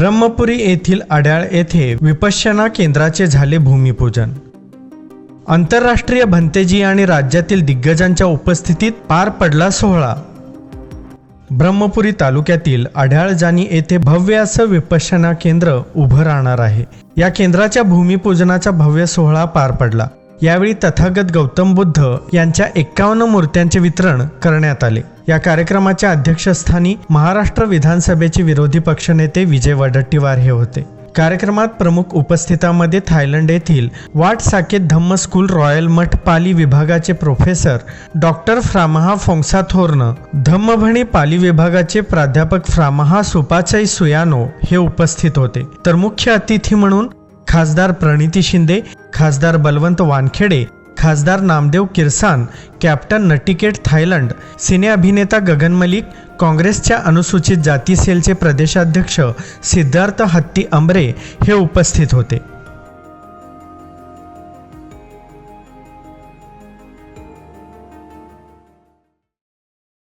ब्रह्मपुरी येथील अड्याळ येथे विपश्यना केंद्राचे झाले भूमिपूजन. आंतरराष्ट्रीय भंतेजी आणि राज्यातील दिग्गजांच्या उपस्थितीत पार पडला सोहळा. ब्रह्मपुरी तालुक्यातील अढ्याळजानी येथे भव्य असं विपश्यना केंद्र उभं राहणार आहे. या केंद्राच्या भूमिपूजनाचा भव्य सोहळा पार पडला. यावेळी तथागत गौतम बुद्ध यांच्या एक्कावन्न मूर्त्यांचे वितरण करण्यात आले. या कार्यक्रमाच्या अध्यक्षस्थानी महाराष्ट्र विधानसभेचे विरोधी पक्षनेते विजय वडट्टीवार हे होते. कार्यक्रमात प्रमुख उपस्थितांमध्ये थायलंड येथील Wat Saket Dhamma school royal मठ पाली विभागाचे professor doctor Phramaha Phongsathorn Dhammabhani Pali विभागाचे प्राध्यापक फ्रामहा सुपाचई सुयानो हे उपस्थित होते. तर मुख्य अतिथी म्हणून खासदार प्रणिती शिंदे खासदार बलवंत वानखेडे खासदार नामदेव किरसान कॅप्टन नटिकेट थायलंड सिने अभिनेता गगन मलिक काँग्रेसच्या अनुसूचित जाती सेलचे प्रदेशाध्यक्ष सिद्धार्थ हत्ती अंबरे हे उपस्थित होते.